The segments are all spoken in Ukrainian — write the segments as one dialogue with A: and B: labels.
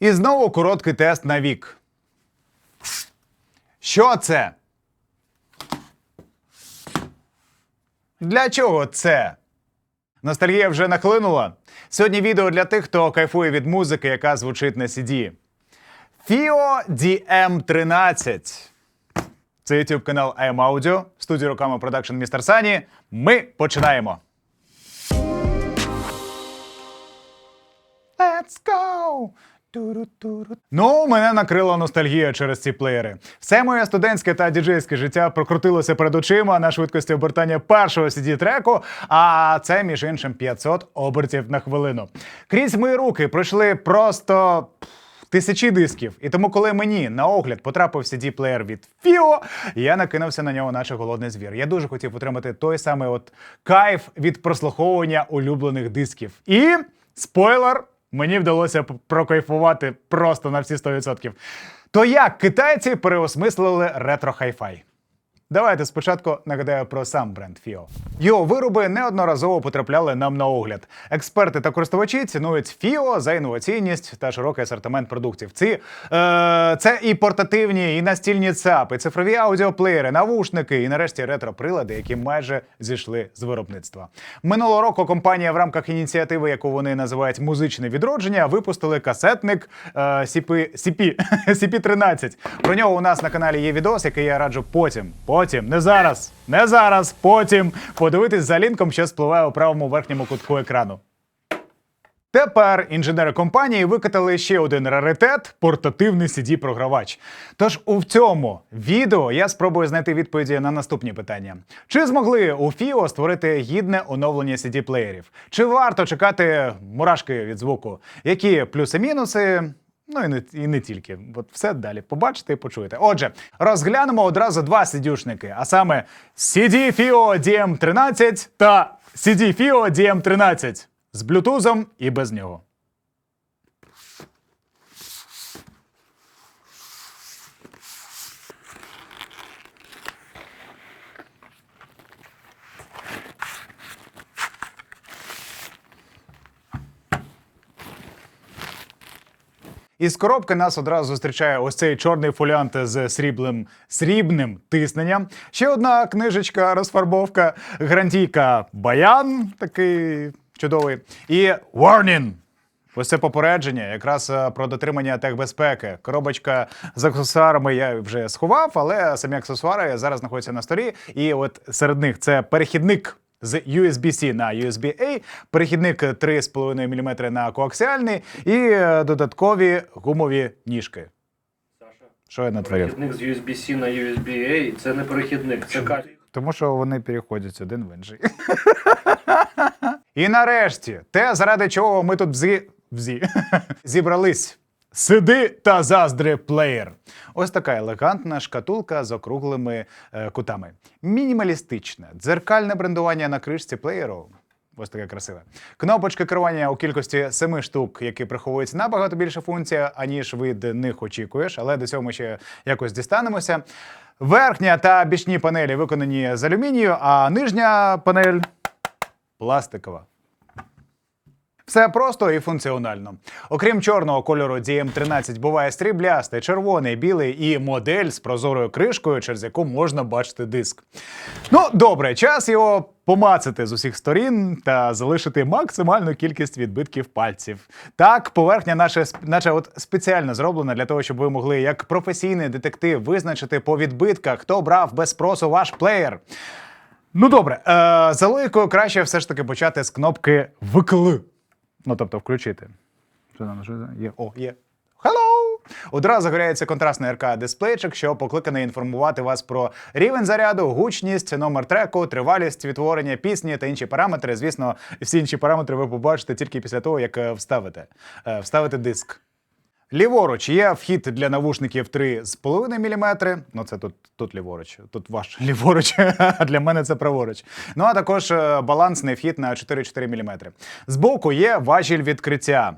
A: І знову короткий тест на вік. Що це? Для чого це? Ностальгія вже нахлинула. Сьогодні відео для тих, хто кайфує від музики, яка звучить на CD. FIO DM13. Це YouTube канал IM Audio, студія руками продакшн Містер Сані. Ми починаємо. Let's go! Ну, мене накрила ностальгія через ці плеєри. Все моє студентське та діджейське життя прокрутилося перед очима на швидкості обертання першого cd треку а це, між іншим, 500 обертів на хвилину. Крізь мої руки пройшли просто. Тисячі дисків. І тому, коли мені на огляд потрапив CD-плеєр від Фіо, я накинувся на нього, наче голодний звір. Я дуже хотів отримати той самий от кайф від прослуховування улюблених дисків. І спойлер, мені вдалося прокайфувати просто на всі 100%. То як китайці переосмислили ретро хай-фай? Давайте спочатку нагадаю про сам бренд FIO. Його вироби неодноразово потрапляли нам на огляд. Експерти та користувачі цінують FIO за інноваційність та широкий асортимент продуктів. Ці е, це і портативні, і настільні ЦАП, цифрові аудіоплеєри, навушники, і нарешті ретро-прилади, які майже зійшли з виробництва. Минулого року компанія в рамках ініціативи, яку вони називають музичне відродження, випустили касетник е, CP, CP, CP13. Про нього у нас на каналі є відос, який я раджу потім. Потім, не зараз, не зараз, потім подивитись за лінком, що спливає у правому верхньому кутку екрану. Тепер інженери компанії викатали ще один раритет портативний CD-програвач. Тож у цьому відео я спробую знайти відповіді на наступні питання: чи змогли у FIO створити гідне оновлення CD-плеєрів? Чи варто чекати мурашки від звуку? Які плюси-мінуси? Ну і не, і не тільки. От все далі побачите і почуєте. Отже, розглянемо одразу два сидюшники, а саме CD FIO DM13 та CD FIO DM13 з блютузом і без нього. Із коробки нас одразу зустрічає ось цей чорний фоліант з сріблим срібним тисненням. Ще одна книжечка, розфарбовка, гарантійка Баян, такий чудовий. І Warning. Ось це попередження, якраз е, про дотримання техбезпеки. Коробочка з аксесуарами я вже сховав, але самі аксесуари зараз знаходяться на столі. І от серед них це перехідник з USB-C на USB-A, перехідник 3,5 мм на коаксіальний і е, додаткові гумові ніжки. Що я натворив?
B: Перехідник з USB-C на USB-A це не перехідник, це кабель.
A: Тому що вони переходять один в інший. І нарешті, те, заради чого ми тут взі... взі... зібрались. Сиди та заздри плеєр. Ось така елегантна шкатулка з округлими е, кутами. Мінімалістичне, дзеркальне брендування на кришці плеєру. Ось таке красиве. Кнопочки керування у кількості семи штук, які приховують набагато більше функцій, аніж від них очікуєш, але до цього ми ще якось дістанемося. Верхня та бічні панелі виконані з алюмінію, а нижня панель пластикова. Все просто і функціонально. Окрім чорного кольору DM13 буває стріблястий, червоний, білий і модель з прозорою кришкою, через яку можна бачити диск. Ну, добре, час його помацати з усіх сторін та залишити максимальну кількість відбитків пальців. Так, поверхня наша, наче от спеціально зроблена для того, щоб ви могли як професійний детектив визначити по відбитках, хто брав без спросу ваш плеєр. Ну добре, е, за логікою краще все ж таки почати з кнопки «Вкл». Ну, тобто включити. Що там, вже? Є. О, є. Hello! Одразу загоряється контрастний РК дисплейчик, що покликаний інформувати вас про рівень заряду, гучність, номер треку, тривалість відтворення пісні та інші параметри. Звісно, всі інші параметри ви побачите тільки після того, як е, вставите, е, вставите диск. Ліворуч є вхід для навушників 3,5 мм. Ну, це тут, тут ліворуч, тут ваш ліворуч, а для мене це праворуч. Ну а також е, балансний вхід на 4,4 мм. Збоку є важіль відкриття.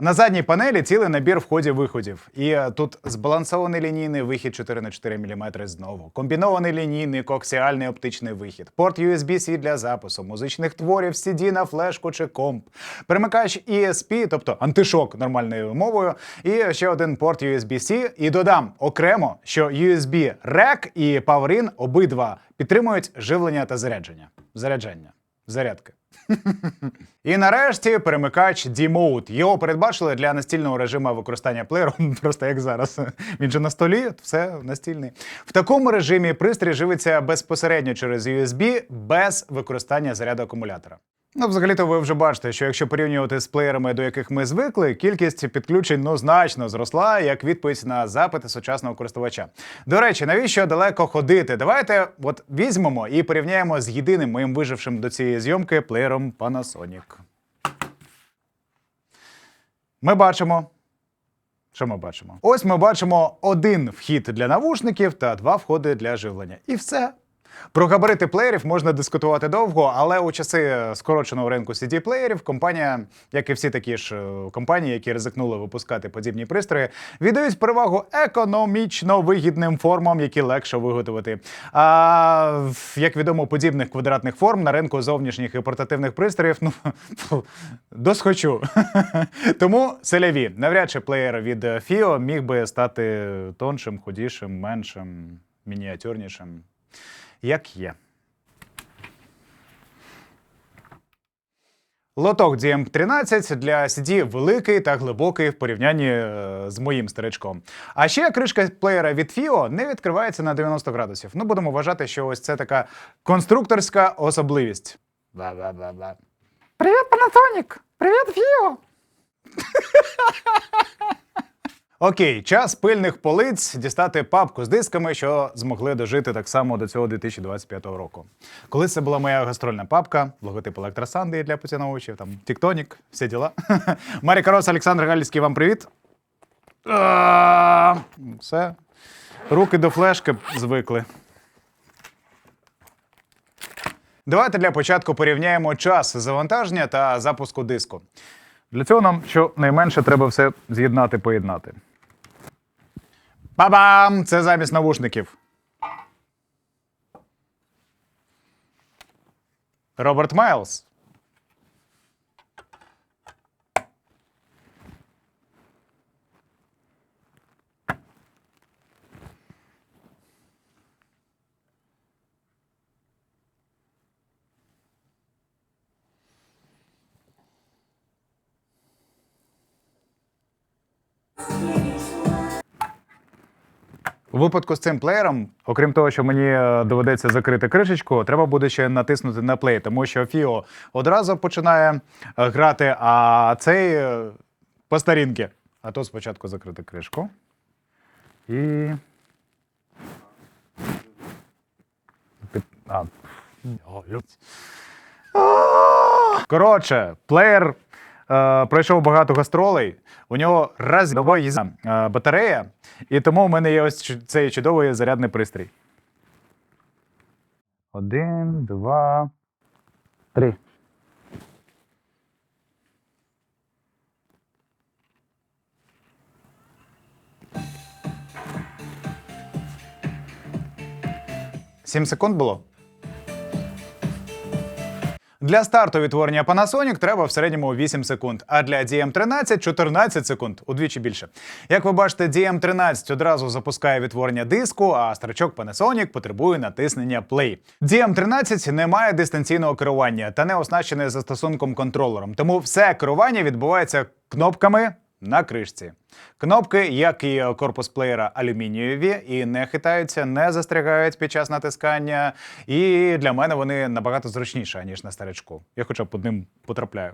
A: На задній панелі цілий набір входів-виходів. І е, тут збалансований лінійний вихід 4 на 4 мм знову, комбінований лінійний коаксіальний оптичний вихід, порт USB-C для запису, музичних творів, CD на флешку чи комп, перемикач ESP, тобто антишок нормальною мовою, і ще один порт USB-C. І додам окремо, що USB REC і Power-In обидва підтримують живлення та зарядження. Заряджання. Зарядки. І нарешті перемикач D-Mode. Його передбачили для настільного режиму використання плеєру, просто як зараз. Він же на столі, все настільний. В такому режимі пристрій живиться безпосередньо через USB без використання заряду акумулятора. Ну, взагалі-то ви вже бачите, що якщо порівнювати з плеєрами, до яких ми звикли, кількість підключень ну значно зросла як відповідь на запити сучасного користувача. До речі, навіщо далеко ходити? Давайте от візьмемо і порівняємо з єдиним моїм вижившим до цієї зйомки плеєром Panasonic. Ми бачимо. Що ми бачимо? Ось ми бачимо один вхід для навушників та два входи для живлення. І все. Про габарити плеєрів можна дискутувати довго, але у часи скороченого ринку CD-плеєрів компанія, як і всі такі ж е, компанії, які ризикнули випускати подібні пристрої, віддають перевагу економічно вигідним формам, які легше виготовити. А як відомо, подібних квадратних форм на ринку зовнішніх і портативних пристроїв ну досхочу. Тому селяві. Навряд чи плеєр від FIO міг би стати тоншим, худішим, меншим, мініатюрнішим як є. Лоток DM13 для CD великий та глибокий в порівнянні е, з моїм старичком. А ще кришка плеєра від FIO не відкривається на 90 градусів. Ну, будемо вважати, що ось це така конструкторська особливість. Бла-бла-бла-бла. Привіт, Panasonic! Привіт, FIO! Окей, час пильних полиць дістати папку з дисками, що змогли дожити так само до цього 2025 року. Коли це була моя гастрольна папка, логотип електросанди для поціновувачів, там Тіктонік, всі діла. Марі Карос, Олександр Галіцький, вам привіт. Все. Руки до флешки звикли. Давайте для початку порівняємо час завантаження та запуску диску. Для цього нам щонайменше треба все з'єднати, поєднати. Ба-бам! Це замість навушників. Роберт Майлз. У випадку з цим плеєром, окрім того, що мені е, доведеться закрити кришечку, треба буде ще натиснути на плей, тому що Фіо одразу починає е, грати, а цей е, по старінки. А то спочатку закрити кришку. І. Коротше, плеєр е, пройшов багато гастролей. У нього разова е, батарея, і тому в мене є ось цей чудовий зарядний пристрій. Один, два, три. Сім секунд було? Для старту відтворення Panasonic треба в середньому 8 секунд, а для DM13 14 секунд, удвічі більше. Як ви бачите, DM13 одразу запускає відтворення диску, а старичок Panasonic потребує натиснення Play. DM13 не має дистанційного керування та не оснащений застосунком контролером, тому все керування відбувається кнопками на кришці. Кнопки, як і корпус плеєра, алюмінієві і не хитаються, не застрягають під час натискання. І для мене вони набагато зручніші, ніж на старичку. Я хоча б під ним потрапляю.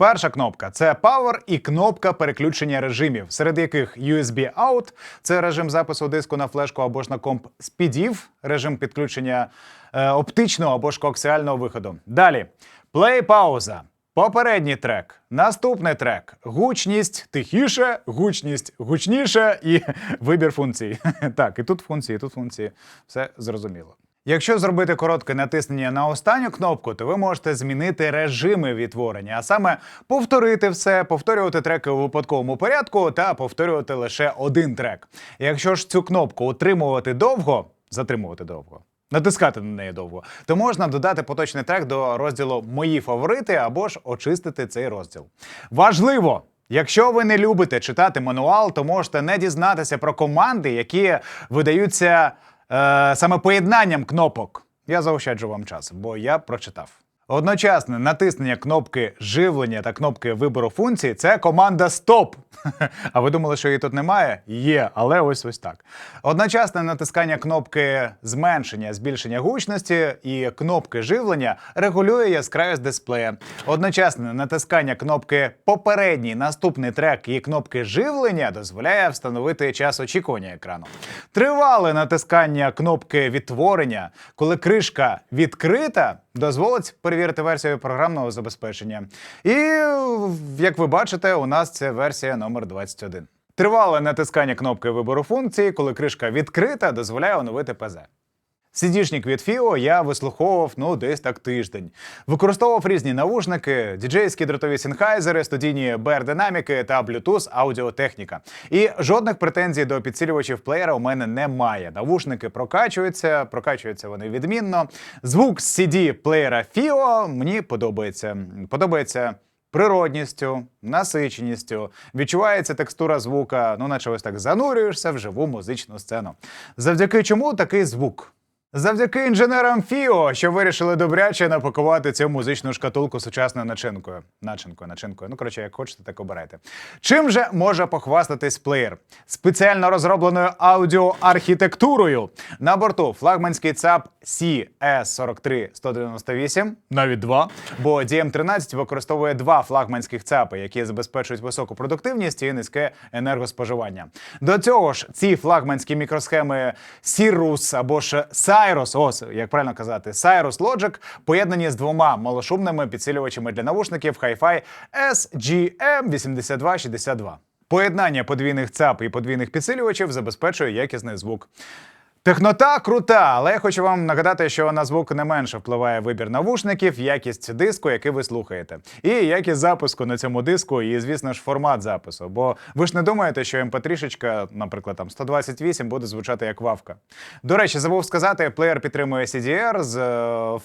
A: Перша кнопка це Power і кнопка переключення режимів, серед яких USB Out – це режим запису диску на флешку або ж на комп SPDIF – режим підключення е, оптичного або ж коаксіального виходу. Далі Play пауза. Попередній трек, наступний трек, гучність тихіше, гучність гучніше і вибір функцій. Так, і тут функції, і тут функції. Все зрозуміло. Якщо зробити коротке натиснення на останню кнопку, то ви можете змінити режими відтворення, а саме повторити все, повторювати треки у випадковому порядку та повторювати лише один трек. Якщо ж цю кнопку утримувати довго, затримувати довго. Натискати на неї довго, то можна додати поточний трек до розділу Мої фаворити або ж очистити цей розділ. Важливо! Якщо ви не любите читати мануал, то можете не дізнатися про команди, які видаються е, саме поєднанням кнопок. Я заощаджу вам час, бо я прочитав. Одночасне натиснення кнопки живлення та кнопки вибору функцій це команда Стоп. А ви думали, що її тут немає? Є, але ось ось так. Одночасне натискання кнопки зменшення, збільшення гучності і кнопки живлення регулює яскравість дисплея. Одночасне натискання кнопки попередній наступний трек і кнопки живлення дозволяє встановити час очікування екрану. Тривале натискання кнопки відтворення, коли кришка відкрита, дозволить перевірити версію програмного забезпечення. І як ви бачите, у нас це версія номер 21. Тривале натискання кнопки вибору функції, коли кришка відкрита, дозволяє оновити ПЗ. CD-шник від FIO я вислуховував ну десь так тиждень. Використовував різні навушники, діджейські дротові синхайзери, студійні BR-динаміки та Bluetooth аудіотехніка. І жодних претензій до підсилювачів плеєра у мене немає. Навушники прокачуються, прокачуються вони відмінно. Звук з CD плеєра FIO мені подобається. Подобається. Природністю, насиченістю, відчувається текстура звука, ну наче ось так занурюєшся в живу музичну сцену. Завдяки чому такий звук? Завдяки інженерам Фіо, що вирішили добряче напакувати цю музичну шкатулку сучасною начинкою. Начинкою, начинкою. Ну, коротше, як хочете, так обирайте. Чим же може похвастатись плеєр? Спеціально розробленою аудіоархітектурою. На борту флагманський ЦАП CS43198, навіть два. Бо DM13 використовує два флагманських ЦАПи, які забезпечують високу продуктивність і низьке енергоспоживання. До цього ж ці флагманські мікросхеми Cirrus або ж Cyrus, ось як правильно казати, Cyrus Logic, поєднані з двома малошумними підсилювачами для навушників Hi-Fi SGM8262. Поєднання подвійних ЦАП і подвійних підсилювачів забезпечує якісний звук. Технота крута, але я хочу вам нагадати, що на звук не менше впливає вибір навушників, якість диску, який ви слухаєте, і якість запуску на цьому диску, і, звісно ж, формат запису. Бо ви ж не думаєте, що mp3, наприклад, там 128 буде звучати як вавка. До речі, забув сказати, плеєр підтримує CDR з е,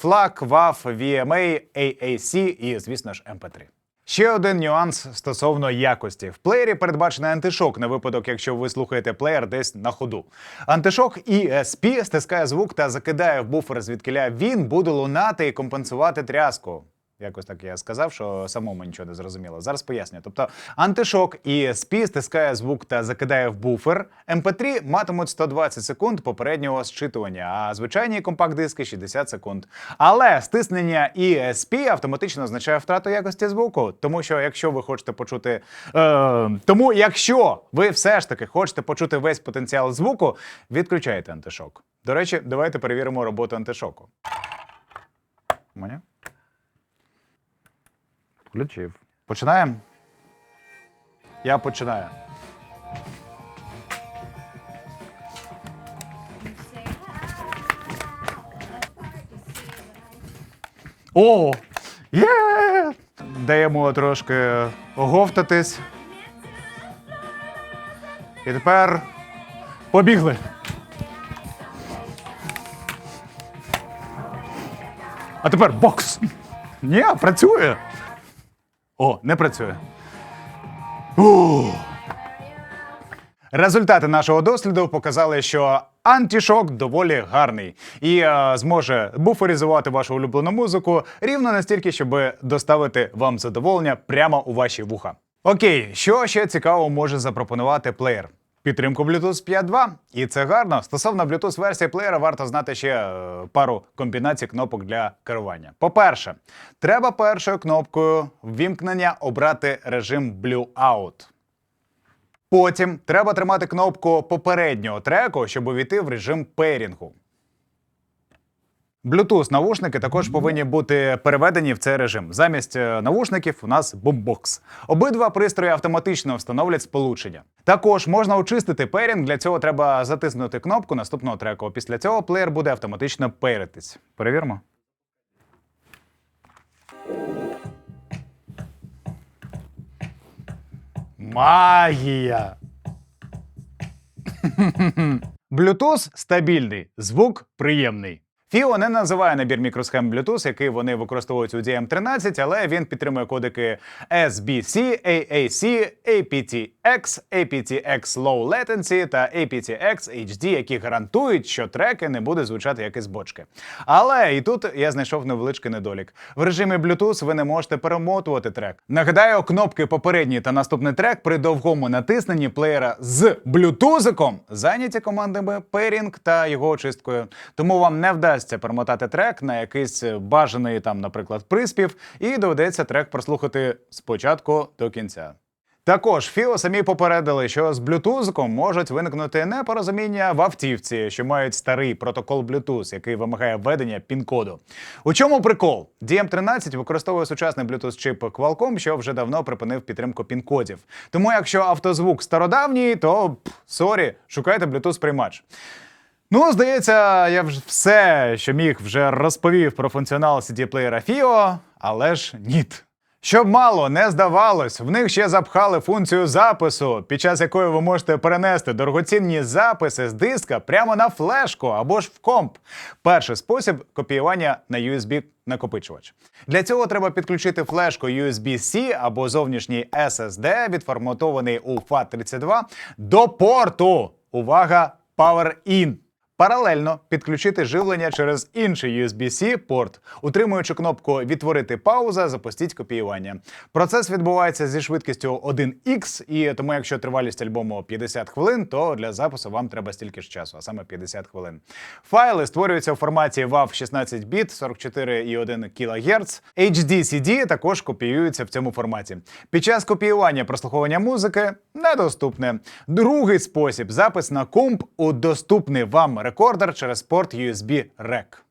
A: FLAC, WAV, VMA, AAC і, звісно ж, MP3. Ще один нюанс стосовно якості. В плеєрі передбачений антишок на випадок, якщо ви слухаєте плеєр десь на ходу. Антишок ESP стискає звук та закидає в буфер, звідкиля він буде лунати і компенсувати тряску. Якось так я сказав, що самому нічого не зрозуміло. Зараз поясню. Тобто антишок ESP стискає звук та закидає в буфер. MP3 матимуть 120 секунд попереднього зчитування, а звичайні компакт-диски 60 секунд. Але стиснення ESP автоматично означає втрату якості звуку. Тому що якщо ви хочете почути. Е, тому якщо ви все ж таки хочете почути весь потенціал звуку, відключайте антишок. До речі, давайте перевіримо роботу антишоку. Моня? Включив. Починаємо? Я починаю. О! Є! Даємо трошки оговтатись. І тепер побігли. А тепер бокс. Ні, працює. О, не працює. Ух. Результати нашого досліду показали, що антішок доволі гарний і е, зможе буферізувати вашу улюблену музику рівно настільки, щоб доставити вам задоволення прямо у ваші вуха. Окей, що ще цікаво може запропонувати плеєр? Підтримку Bluetooth 5.2. І це гарно. Стосовно Bluetooth версії плеєра варто знати ще е, пару комбінацій кнопок для керування. По-перше, треба першою кнопкою ввімкнення обрати режим Blue Out. Потім треба тримати кнопку попереднього треку, щоб увійти в режим пейрінгу. Bluetooth навушники також повинні бути переведені в цей режим. Замість е, навушників у нас бомбокс. Обидва пристрої автоматично встановлять сполучення. Також можна очистити пейрінг. Для цього треба затиснути кнопку наступного треку. Після цього плеєр буде автоматично пейритись. Перевіримо. Магія! Bluetooth стабільний, звук приємний. FIO не називає набір мікросхем Bluetooth, який вони використовують у DM13, але він підтримує кодики SBC, AAC, aptX, aptX Low Latency та aptX HD, які гарантують, що треки не буде звучати як із бочки. Але і тут я знайшов невеличкий недолік. В режимі Bluetooth ви не можете перемотувати трек. Нагадаю, кнопки попередній та наступний трек при довгому натисненні плеєра з блютузиком зайняті командами pairing та його очисткою. Тому вам не вдасться перемотати трек на якийсь бажаний там, наприклад, приспів, і доведеться трек прослухати спочатку до кінця. Також Фіо самі попередили, що з блютузиком можуть виникнути непорозуміння в автівці, що мають старий протокол Bluetooth, який вимагає введення пін-коду. У чому прикол? DM13 використовує сучасний Bluetooth чип Qualcomm, що вже давно припинив підтримку пін-кодів. Тому, якщо автозвук стародавній, то сорі, шукайте Bluetooth приймач. Ну, здається, я вже все, що міг, вже розповів про функціонал CD-плеєра FIO, але ж ніт. Щоб мало не здавалось, в них ще запхали функцію запису, під час якої ви можете перенести дорогоцінні записи з диска прямо на флешку або ж в комп. Перший спосіб копіювання на USB накопичувач. Для цього треба підключити флешку USB-C або зовнішній SSD, відформатований у FAT32, до порту. Увага! Power-in. Паралельно підключити живлення через інший USB-C порт, утримуючи кнопку Відтворити пауза, запустіть копіювання. Процес відбувається зі швидкістю 1х, і тому, якщо тривалість альбому 50 хвилин, то для запису вам треба стільки ж часу, а саме 50 хвилин. Файли створюються у форматі WAV 16 біт 44,1 кГц. HD-CD також копіюються в цьому форматі. Під час копіювання прослуховування музики недоступне. Другий спосіб запис на комп у доступний вам рекордер через порт USB REC.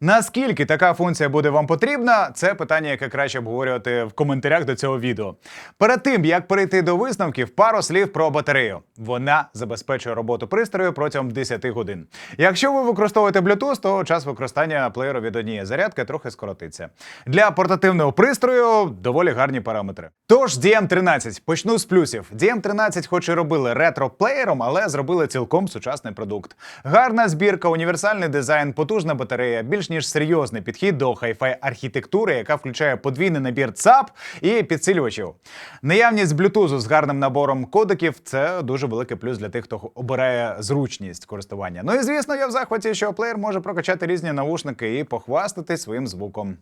A: Наскільки така функція буде вам потрібна, це питання, яке краще обговорювати в коментарях до цього відео. Перед тим як перейти до висновків, пару слів про батарею. Вона забезпечує роботу пристрою протягом 10 годин. Якщо ви використовуєте Bluetooth, то час використання плеєру від однієї зарядки трохи скоротиться. Для портативного пристрою доволі гарні параметри. Тож DM13. почну з плюсів. DM13 хоч і робили ретро-плеєром, але зробили цілком сучасний продукт. Гарна збірка, універсальний дизайн, потужна батарея, більш ніж серйозний підхід до хай-фай архітектури, яка включає подвійний набір ЦАП і підсилювачів. Наявність Bluetooth з гарним набором кодеків це дуже великий плюс для тих, хто обирає зручність користування. Ну і звісно, я в захваті, що плеєр може прокачати різні наушники і похвастати своїм звуком.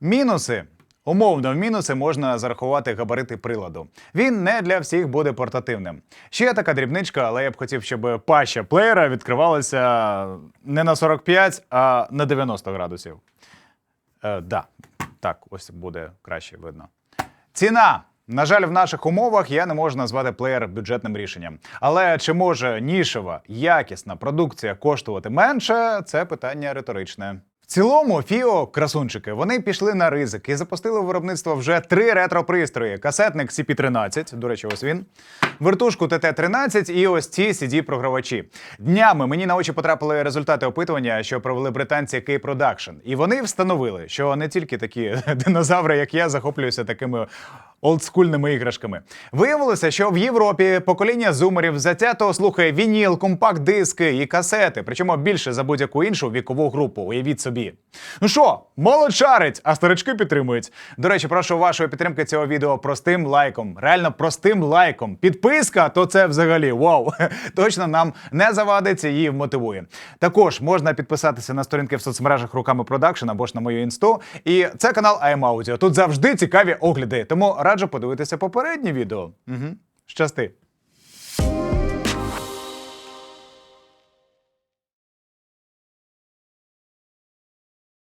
A: Мінуси. Умовно, в мінуси можна зарахувати габарити приладу. Він не для всіх буде портативним. Ще така дрібничка, але я б хотів, щоб паща плеєра відкривалася не на 45, а на 90 градусів. Е, да, так, ось буде краще видно. Ціна. На жаль, в наших умовах я не можу назвати плеєр бюджетним рішенням. Але чи може нішева, якісна продукція коштувати менше, це питання риторичне. Цілому, Фіо, красунчики, вони пішли на ризик і запустили в виробництво вже три ретро-пристрої: касетник CP13, до речі, ось він, вертушку TT13 і ось ці CD-програвачі. Днями мені на очі потрапили результати опитування, що провели британці Key Production. І вони встановили, що не тільки такі динозаври, як я, захоплюються такими олдскульними іграшками. Виявилося, що в Європі покоління зумерів затято слухає вініл, компакт-диски і касети, причому більше за будь-яку іншу вікову групу. Уявіть собі. Ну що, молодь шарить, а старички підтримують. До речі, прошу вашої підтримки цього відео простим лайком. Реально простим лайком. Підписка, то це взагалі вау. Точно нам не завадить і її мотивує. Також можна підписатися на сторінки в соцмережах руками продакшн або ж на мою інсту. І це канал IM Audio. Тут завжди цікаві огляди. Тому раджу подивитися попереднє відео. Угу. Щасти.